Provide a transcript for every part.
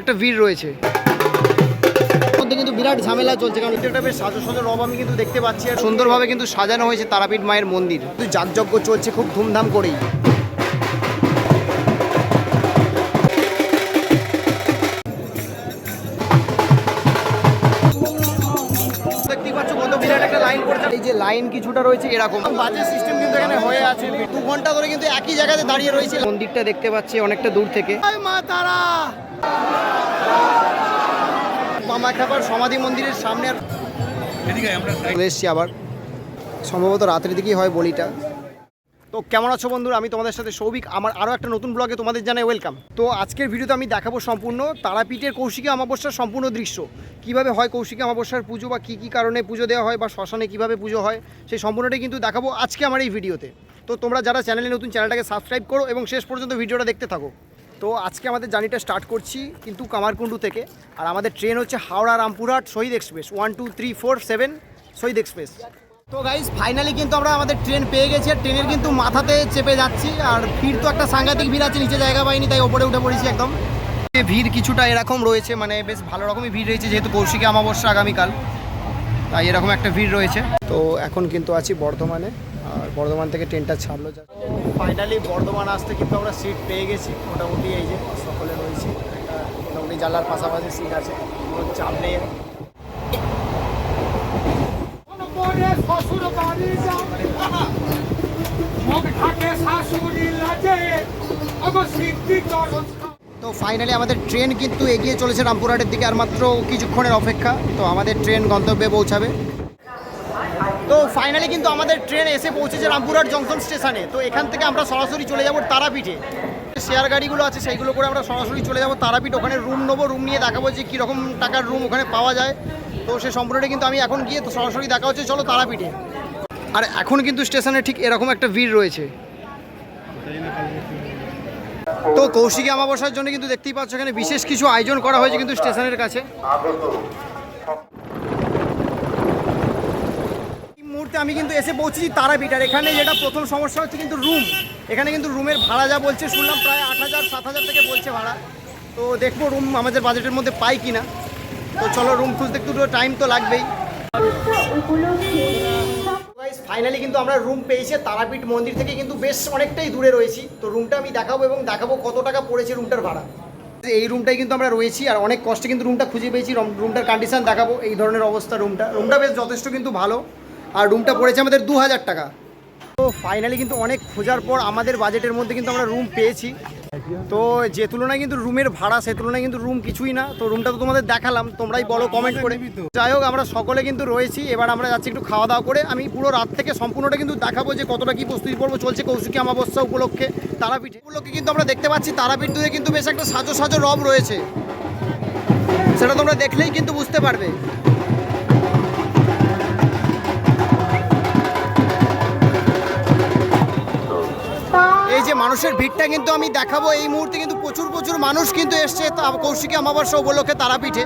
একটা ভিড় রয়েছে। মধ্যে কিন্তু বিরাট ঝামেলা চলছে কারণ এটা বেশ সাজো সাজো রব আমি কিন্তু দেখতে পাচ্ছি। আর সুন্দরভাবে কিন্তু সাজানো হয়েছে তারাপীঠ মায়ের মন্দির। কিন্তু যাগযজ্ঞ চলছে খুব ধুমধাম করেই। পাচ্ছ কত বিরাট একটা লাইন পড়ছে এই যে লাইন কিছুটা রয়েছে এরকম। বাজে সিস্টেম কিন্তু এখানে হয়ে আছে। দু ঘণ্টা ধরে কিন্তু একই জায়গাতে দাঁড়িয়ে রয়েছে। মন্দিরটা দেখতে পাচ্ছি অনেকটা দূর থেকে। মা তারা! মামা খাবার সমাধি মন্দিরের সামনে আর চলে এসছি আবার। সম্ভবত রাত্রের দিকেই হয় বলিটা। তো কেমন আছো বন্ধুরা? আমি তোমাদের সাথে সৌভিক। আমার আরও একটা নতুন ব্লগে তোমাদের জানাই ওয়েলকাম তো আজকের ভিডিওতে আমি দেখাবো সম্পূর্ণ তারাপীঠের কৌশিকী অমাবস্যার সম্পূর্ণ দৃশ্য। কীভাবে হয় কৌশিকী অমাবস্যার পুজো বা কী কী কারণে পুজো দেওয়া হয় বা শ্মশানে কীভাবে পুজো হয়, সেই সম্পূর্ণটাই কিন্তু দেখাবো আজকে আমার এই ভিডিওতে। তো তোমরা যারা চ্যানেলে নতুন চ্যানেলটাকে সাবস্ক্রাইব করো এবং শেষ পর্যন্ত ভিডিওটা দেখতে থাকো। তো আজকে আমাদের জার্নিটা স্টার্ট করছি কিন্তু কামারকুণ্ডু থেকে। আর আমাদের ট্রেন হচ্ছে Howrah Rampurhat Shaheed express one two three four seven Shaheed express তো গাইজ ফাইনালি কিন্তু আমরা আমাদের ট্রেন পেয়ে গেছি আর ট্রেনের কিন্তু মাথাতে চেপে যাচ্ছি আর ভিড় তো একটা সাংঘাতিক ভিড় আছে, নিচে জায়গা পাইনি, তাই ওপরে উঠে পড়েছি একদম। ভিড় কিছুটা এরকম রয়েছে মানে বেশ ভালো রকমই ভিড় রয়েছে, যেহেতু কৌশিকী অমাবস্যা আগামীকাল, তাই এরকম একটা ভিড় রয়েছে। তো এখন কিন্তু আছি বর্ধমানে, আর বর্ধমান থেকে ট্রেনটা ছাড়লো ফাইনালি বর্ধমান আসতে কিন্তু আমরা সিট পেয়ে গেছি, মোটামুটি এই যে সকলে রয়েছে মোটামুটি জানলার পাশাপাশি সিট আছে, কোনো চাপ নেই। শ্বশুর বাড়ি মুখ ঢাকে শাশুড়ি সিদ্ধি চরণ তো ফাইনালি আমাদের ট্রেন কিন্তু এগিয়ে চলেছে রামপুরহাটের দিকে আর মাত্র কিছুক্ষণের অপেক্ষা। তো আমাদের ট্রেন গন্তব্যে পৌঁছাবে। তো ফাইনালি কিন্তু আমাদের ট্রেন এসে পৌঁছেছে রামপুরহাট জংশন স্টেশনে তো এখান থেকে আমরা সরাসরি চলে যাব তারাপীঠে। শেয়ার গাড়িগুলো আছে, সেইগুলো করে আমরা সরাসরি চলে যাব। তারাপীঠ ওখানে রুম নেব রুম নিয়ে দেখাবো যে কীরকম টাকার রুম ওখানে পাওয়া যায়। তো সে সম্পূর্ণটা কিন্তু আমি এখন গিয়ে সরাসরি দেখা হচ্ছে, চলো তারাপীঠে। আর এখন কিন্তু স্টেশনে ঠিক এরকম একটা ভিড় রয়েছে। তো কৌশিকী অমাবস্যার জন্য কিন্তু দেখতেই পাচ্ছ এখানে বিশেষ কিছু আয়োজন করা হয়েছে কিন্তু স্টেশনের কাছে এই মুহূর্তে আমি কিন্তু এসে পৌঁছেছি তারাপীঠ আর এখানে যেটা প্রথম সমস্যা হচ্ছে কিন্তু রুম। এখানে কিন্তু রুমের ভাড়া যা বলছে, শুনলাম প্রায় আট হাজার, সাত হাজার থেকে বলছে ভাড়া। তো দেখব রুম আমাদের বাজেটের মধ্যে পাই কিনা। তো চলো রুম খুঁজতে একটু টাইম তো লাগবেই। ফাইনালি কিন্তু আমরা রুম পেয়েছি, তারাপীঠ মন্দির থেকে কিন্তু বেশ অনেকটাই দূরে রয়েছি। তো রুমটা আমি দেখাবো এবং দেখাবো কত টাকা পড়েছে রুমটার ভাড়া। এই রুমটাই কিন্তু আমরা রয়েছি আর অনেক কষ্টে কিন্তু রুমটা খুঁজে পেয়েছি। রুম- রুমটার কন্ডিশন দেখাবো, এই ধরনের অবস্থা রুমটা রুমটা বেশ যথেষ্ট কিন্তু ভালো। আর রুমটা পড়েছে আমাদের দু হাজার টাকা। তো ফাইনালি কিন্তু অনেক খোঁজার পর আমাদের বাজেটের মধ্যে কিন্তু আমরা রুম পেয়েছি। তো যে তুলনায় কিন্তু রুমের ভাড়া, সে তুলনায় কিন্তু রুম কিছুই না। তো রুমটা তো তোমাদের দেখালাম, তোমরাই বলো কমেন্ট করে। যাই হোক, আমরা সকলে কিন্তু রয়েছি। এবার আমরা যাচ্ছি একটু খাওয়া দাওয়া করে। আমি পুরো রাত থেকে সম্পূর্ণটা কিন্তু দেখাবো যে কতটা কি প্রস্তুতি পর্ব চলছে কৌশিকী অমাবস্যা উপলক্ষে, তারাপীঠে। উপলক্ষে কিন্তু আমরা দেখতে পাচ্ছি। তারাপীঠ দূরে কিন্তু বেশ একটা সাজো সাজো রব রয়েছে। সেটা তোমরা দেখলেই কিন্তু বুঝতে পারবে। মানুষের ভিড়টা কিন্তু আমি দেখাবো। এই মুহূর্তে কিন্তু প্রচুর প্রচুর মানুষ কিন্তু এসছে। কৌশিকী অমাবস্যা উপলক্ষে তারাপীঠে।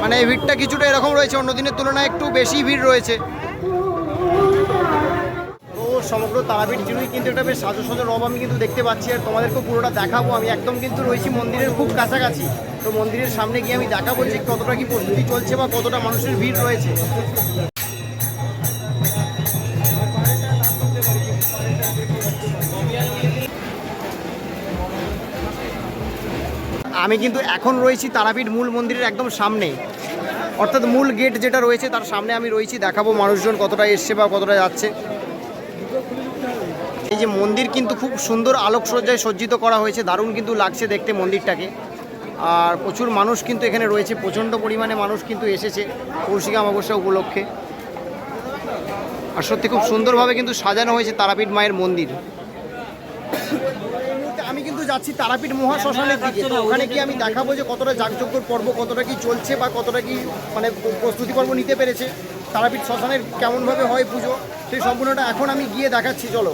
মানে এই ভিড়টা কিছুটা এরকম রয়েছে। অন্য দিনের তুলনায় একটু বেশি ভিড় রয়েছে। তো সমগ্র তারাপীঠ জুড়েই কিন্তু এটা বেশ সাজো সাজো রব আমি কিন্তু দেখতে পাচ্ছি। আর তোমাদেরকে পুরোটা দেখাবো। আমি একদম কিন্তু রয়েছি মন্দিরের খুব কাছাকাছি। তো মন্দিরের সামনে গিয়ে আমি দেখাবো যে কতটা কি প্রস্তুতি চলছে বা কতটা মানুষের ভিড় রয়েছে। আমি কিন্তু এখন রয়েছি তারাপীঠ মূল মন্দিরের একদম সামনে অর্থাৎ মূল গেট যেটা রয়েছে তার সামনে আমি রয়েছি, দেখাবো মানুষজন কতটা এসছে বা কতটা যাচ্ছে। এই যে মন্দির কিন্তু খুব সুন্দর আলোকসজ্জায় সজ্জিত করা হয়েছে, দারুণ কিন্তু লাগছে দেখতে মন্দিরটাকে। আর প্রচুর মানুষ কিন্তু এখানে রয়েছে, প্রচণ্ড পরিমাণে মানুষ কিন্তু এসেছে কৌশিকা অমাবস্যা উপলক্ষে। আর সত্যি খুব সুন্দরভাবে কিন্তু সাজানো হয়েছে তারাপীঠ মায়ের মন্দির এই মুহূর্তে আমি কিন্তু যাচ্ছি তারাপীঠ মহা শ্মশানের দিকে ওখানে গিয়ে আমি দেখাবো যে কতটা যাগযজ্ঞর পর্ব, কতটা কি চলছে বা কতটা কি মানে প্রস্তুতি পর্ব নিতে পেরেছে। তারাপীঠ শ্মশানের কেমনভাবে হয় পুজো, সেই সম্পূর্ণটা এখন আমি গিয়ে দেখাচ্ছি, চলো।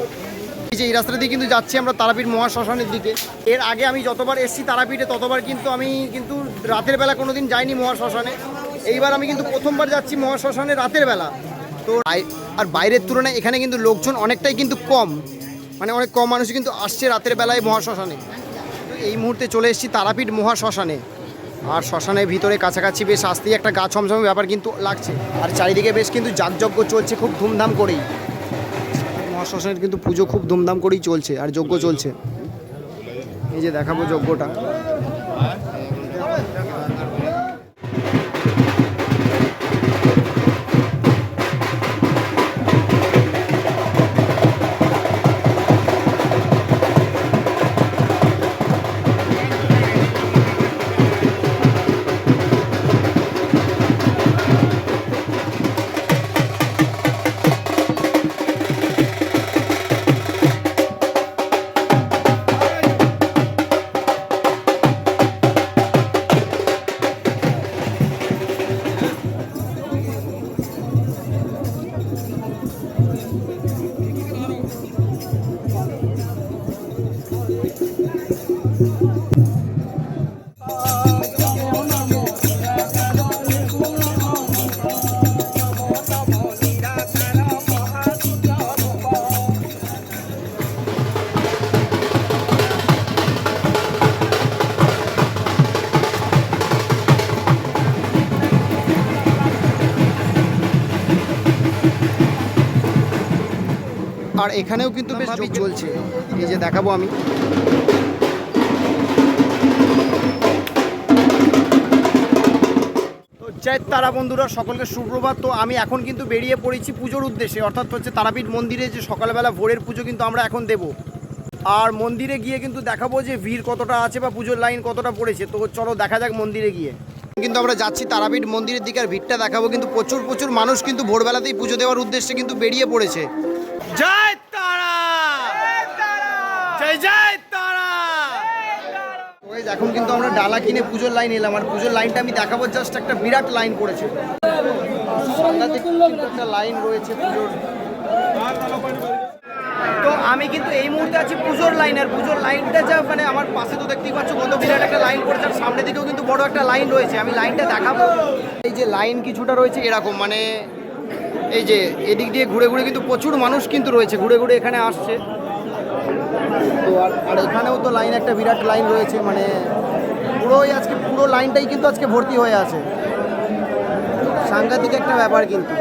এই যে এই রাস্তা দিয়ে কিন্তু যাচ্ছি আমরা তারাপীঠ মহা শ্মশানের দিকে। এর আগে আমি যতবার এসেছি তারাপীঠে, ততবার কিন্তু আমি কিন্তু রাতের বেলা কোনো দিন যাইনি মহা শ্মশানে এইবার আমি কিন্তু প্রথমবার যাচ্ছি মহা শ্মশানে রাতের বেলা। তো আর বাইরের তুলনায় এখানে কিন্তু লোকজন অনেকটাই কিন্তু কম। মানে অনেক কম মানুষ কিন্তু আসছে রাতের বেলায় মহাশ্মশানে। এই মুহূর্তে চলে এসেছি তারাপীঠ মহাশ্মশানে। আর শ্মশানের ভিতরে কাছাকাছি বেশ আসতেই একটা গা ছমছমে ব্যাপার কিন্তু লাগছে। আর চারিদিকে বেশ কিন্তু যাগযজ্ঞ চলছে খুব ধুমধাম করেই। মহাশ্মশানের কিন্তু পুজো খুব ধুমধাম করেই চলছে আর যজ্ঞ চলছে। এই যে দেখাবো যজ্ঞটা। আর এখানেও কিন্তু বেশ যোগ চলছে। এই যে দেখাবো আমি। তো জয় তারা বন্ধুরা সকলকে সুপ্রভাত। তো আমি এখন কিন্তু বেরিয়ে পড়েছি পুজোর উদ্দেশ্যে অর্থাৎ হচ্ছে তারাপীঠ মন্দিরে যে সকালবেলা ভোরের পুজো কিন্তু আমরা এখন দেব। আর মন্দিরে গিয়ে কিন্তু দেখাবো যে ভিড় কতটা আছে বা পুজোর লাইন কতটা পড়েছে। তো চলো দেখা যাক মন্দিরে গিয়ে। কিন্তু আমরা যাচ্ছি তারাপীঠ মন্দিরের দিকে আর ভিড়টা দেখাবো কিন্তু প্রচুর প্রচুর মানুষ কিন্তু ভোরবেলাতেই পুজো দেওয়ার উদ্দেশ্যে কিন্তু বেরিয়ে পড়েছে। জয় তারা। জয় জয় তারা। এখন কিন্তু আমরা ডালা কিনে পুজোর লাইন এলাম, আর পুজোর লাইনটা আমি দেখাবো জাস্ট একটা বিরাট লাইন পড়েছে। একটা লাইন রয়েছে পুজোর। তো আমি কিন্তু এই মুহূর্তে আছি পুজোর লাইন আর পুজোর লাইনটা যা মানে আমার পাশে তো দেখতেই পাচ্ছ, কত বিরাট একটা লাইন পড়েছে, আর সামনের দিকেও কিন্তু বড় একটা লাইন রয়েছে। আমি লাইনটা দেখাবো। এই যে লাইন কিছুটা রয়েছে এরকম মানে এই যে এদিক দিয়ে ঘুরে ঘুরে কিন্তু প্রচুর মানুষ কিন্তু রয়েছে, ঘুরে ঘুরে এখানে আসছে। তো আর এখানেও তো লাইন, একটা বিরাট লাইন রয়েছে মানে পুরোই আজকে, পুরো লাইনটাই কিন্তু আজকে ভর্তি হয়ে আছে। সাংঘাতিক একটা ব্যাপার কিন্তু।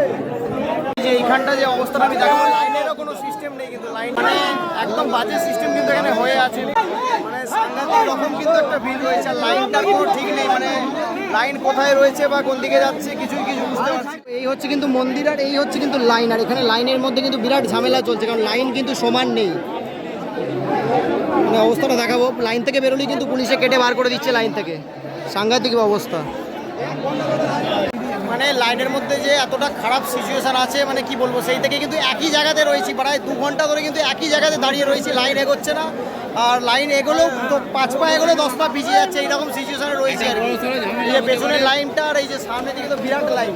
যে এইখানটা যে অবস্থাটা, আমি দেখাবো, লাইনেরও কোনো সিস্টেম নেই কিন্তু, লাইন মানে একদম বাজে সিস্টেম কিন্তু এখানে হয়ে আছে। মানে সাংঘাতিক রকম কিন্তু একটা ভিড় রয়েছে, আর লাইনটার কোনো ঠিক নেই মানে লাইন কোথায় রয়েছে বা কোন দিকে যাচ্ছে কিছুই কিছু বুঝতে পারছি এই হচ্ছে কিন্তু মন্দির আর এই হচ্ছে কিন্তু লাইন আর এখানে লাইনের মধ্যে কিন্তু বিরাট ঝামেলা চলছে কারণ লাইন কিন্তু সমান নেই। মানে অবস্থাটা দেখাবো লাইন থেকে বেরোলেই কিন্তু পুলিশে কেটে বার করে দিচ্ছে লাইন থেকে। সাংঘাতিক অবস্থা। মানে লাইনের মধ্যে যে এতটা খারাপ সিচুয়েশান আছে মানে কি বলব সেই থেকে কিন্তু একই জায়গাতে রয়েছি প্রায় দু ঘণ্টা ধরে কিন্তু একই জায়গাতে দাঁড়িয়ে রয়েছি লাইন এগোচ্ছে না। আর লাইন এগোলেও তো পাঁচ পা এগোলে দশ পা পিছিয়ে যাচ্ছে এইরকম সিচুয়েশনে রয়েছে আর কি। এই যে পেছনের লাইনটা আর এই যে সামনের দিকে তো বিরাট লাইন।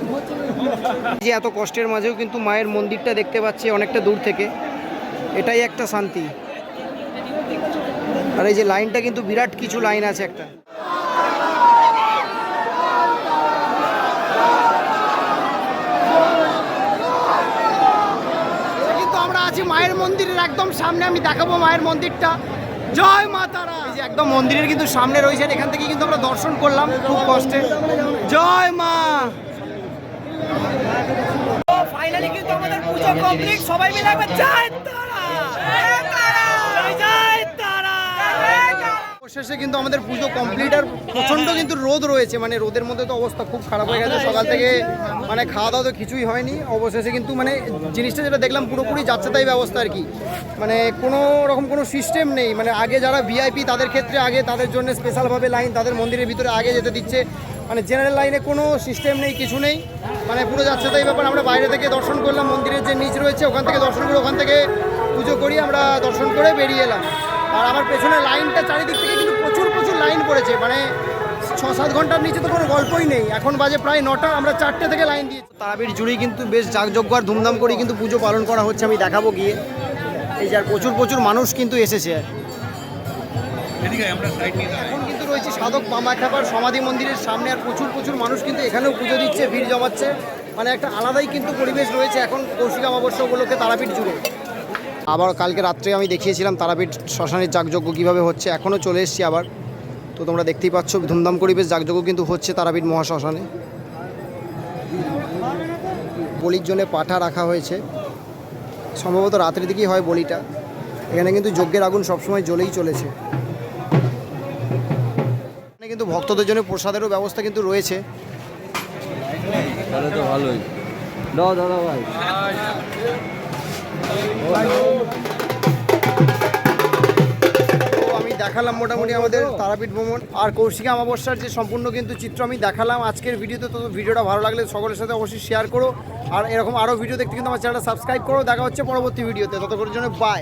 যে এত কষ্টের মাঝেও কিন্তু মায়ের মন্দিরটা দেখতে পাচ্ছি অনেকটা দূর থেকে। এটাই একটা শান্তি। আর এই যে লাইনটা কিন্তু বিরাট কিছু লাইন আছে একটা। কিন্তু আমরা আছি মায়ের মন্দিরের একদম সামনে আমি দেখাবো মায়ের মন্দিরটা। জয় মাতারা এই যে একদম মন্দিরের কিন্তু সামনে রয়েছেন এখান থেকে কিন্তু আমরা দর্শন করলাম খুব কষ্টে। জয় মা। ফাইনালি কিন্তু আমাদের পুজো কমপ্লিট সবাই মিলে একবার জয় তারা জয় তারা শেষে কিন্তু আমাদের পুজো কমপ্লিট আর প্রচণ্ড কিন্তু রোদ রয়েছে। মানে রোদের মধ্যে তো অবস্থা খুব খারাপ হয়ে গেছে। সকাল থেকে মানে খাওয়া দাওয়া তো কিছুই হয়নি। অবশেষে কিন্তু মানে জিনিসটা যেটা দেখলাম পুরোপুরি যাচ্ছে তাই ব্যবস্থা আর কি। মানে কোনো রকম কোনো সিস্টেম নেই। মানে আগে যারা ভিআইপি তাদের ক্ষেত্রে আগে তাদের জন্য স্পেশালভাবে লাইন তাদের মন্দিরের ভিতরে আগে যেতে দিচ্ছে। মানে জেনারেল লাইনে কোনো সিস্টেম নেই, কিছু নেই। মানে পুরো যাচ্ছে তাই ব্যাপার। আমরা বাইরে থেকে দর্শন করলাম। মন্দিরের যে নিচ রয়েছে, ওখান থেকে দর্শন করে ওখান থেকে পুজো করি আমরা দর্শন করে বেরিয়ে এলাম। আর আমার পেছনে লাইনটা চারিদিক থেকে কিন্তু প্রচুর প্রচুর লাইন পড়েছে। মানে ছ সাত ঘণ্টার নিচে তো কোনো গল্পই নেই। এখন বাজে প্রায় নটা আমরা চারটে থেকে লাইন দিয়েছি তারাপীঠ জুড়েই কিন্তু বেশ জাঁকজজ্ঞ আর ধুমধাম করে কিন্তু পুজো পালন করা হচ্ছে আমি দেখাবো গিয়ে। এই যে আর প্রচুর প্রচুর মানুষ কিন্তু এসেছে। এখন কিন্তু রয়েছে সাধক মামাখ্যাপার সমাধি মন্দিরের সামনে আর প্রচুর প্রচুর মানুষ কিন্তু এখানেও পুজো দিচ্ছে ভিড় জমাচ্ছে। মানে একটা আলাদাই কিন্তু পরিবেশ রয়েছে এখন কৌশিক অমাবস্যা উপলক্ষে তারাপীঠ জুড়ে। আবার কালকে রাত্রে আমি দেখিয়েছিলাম তারাপীঠ শ্মশানের যাগযজ্ঞ কীভাবে হচ্ছে। এখনও চলে এসেছি আবার। তো তোমরা দেখতেই পাচ্ছ, ধুমধাম করে বেশ যাগযজ্ঞ কিন্তু হচ্ছে তারাপীঠ মহাশ্মশানে। বলির জন্য পাঠা রাখা হয়েছে। সম্ভবত রাতের দিকেই হয় বলিটা। এখানে কিন্তু যজ্ঞের আগুন সবসময় জ্বলেই চলেছে। এখানে কিন্তু ভক্তদের জন্য প্রসাদেরও ব্যবস্থা কিন্তু রয়েছে। ভালোই। দাদা ভাই। দেখালাম মোটামুটি আমাদের তারাপীঠ ভ্রমণ আর কৌশিকা অমাবস্যার যে সম্পূর্ণ কিন্তু চিত্র আমি দেখালাম আজকের ভিডিওতে, তো ভিডিওটা ভালো লাগলে সকলের সাথে অবশ্যই শেয়ার করো। আর এরকম আরও ভিডিও দেখতে কিন্তু আমার চ্যানেলটা সাবস্ক্রাইব করো। দেখা হচ্ছে পরবর্তী ভিডিওতে ততক্ষণের জন্য বাই